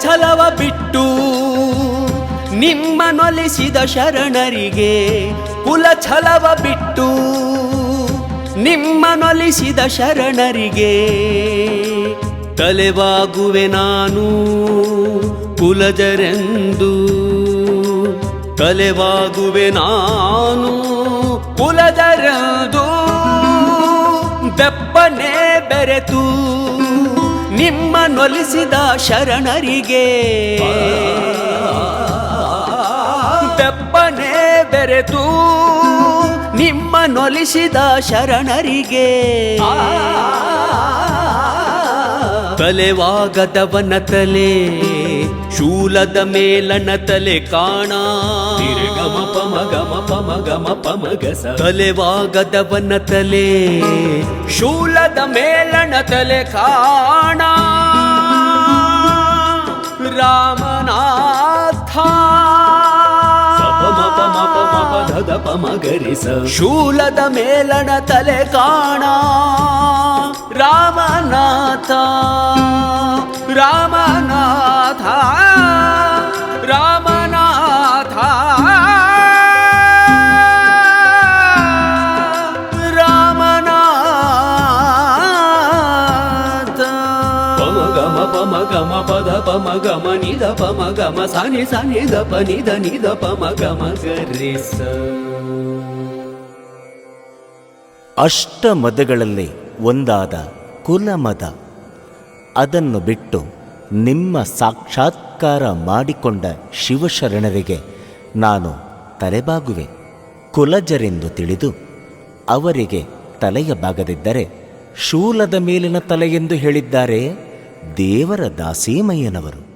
ಛಲವ ಬಿಟ್ಟು ನಿಮ್ಮ ನೊಲಿಸಿದ ಶರಣರಿಗೆ ಕುಲ ಛಲವ ಬಿಟ್ಟು ನಿಮ್ಮ ನೊಲಿಸಿದ ಶರಣರಿಗೆ ತಲೆವಾಗುವೆ ನಾನು ಕುಲಜರೆಂದು. ತಲೆವಾಗುವೆ ನಾನು ಕುಲಜರೆಂದು. ಬೆಪ್ಪನೆ ಬೆರೆತು ನೊಲಿಸಿದ ಶರಣರಿಗೆ. ಬೆಪ್ಪನೆ ಬೆರೆತು ನಿಮ್ಮ ನೊಲಿಸಿದ ಶರಣರಿಗೆ. ತಲೆವಾಗದವನ ತಲೆ ಶೂಲದ ಮೇಲನ ತಲೆ ಕಾಣ. ಗಮ ಪಮ ಗಮ ಪಮ ಗಮ ಪಮ ಗಸ ತಲೆವಾಗದವನ ತಲೆ ಶೂಲದ ಮೇಲನ ತಲೆ ಕಾಣ. ರಾಮನಾಥ. ಪದ ಪಮ ಶೂಲದ ಮೇಲನ ತಲೆ ಕಾಣ. ರಾಮನಾಥ. ರಾಮನಾಥ ಗಮ ಪದ ಪಮ ಗಮ ನಿದ ಸಾನಿ ದ ಪ ನಿ ದ ಪ ನಿದ ನಿದ ಪಮ ಗಮ ಅಷ್ಟ ಮದಗಳಲ್ಲಿ ಒಂದಾದ ಕುಲಮದ, ಅದನ್ನು ಬಿಟ್ಟು ನಿಮ್ಮ ಸಾಕ್ಷಾತ್ಕಾರ ಮಾಡಿಕೊಂಡ ಶಿವಶರಣರಿಗೆ ನಾನು ತಲೆಬಾಗುವೆ. ಕುಲಜರೆಂದು ತಿಳಿದು ಅವರಿಗೆ ತಲೆಯ ಬಾಗದಿದ್ದರೆ ಶೂಲದ ಮೇಲಿನ ತಲೆಯೆಂದು ಹೇಳಿದ್ದಾರೆ? ದೇವರ ದಾಸೀಮಯ್ಯನವರು.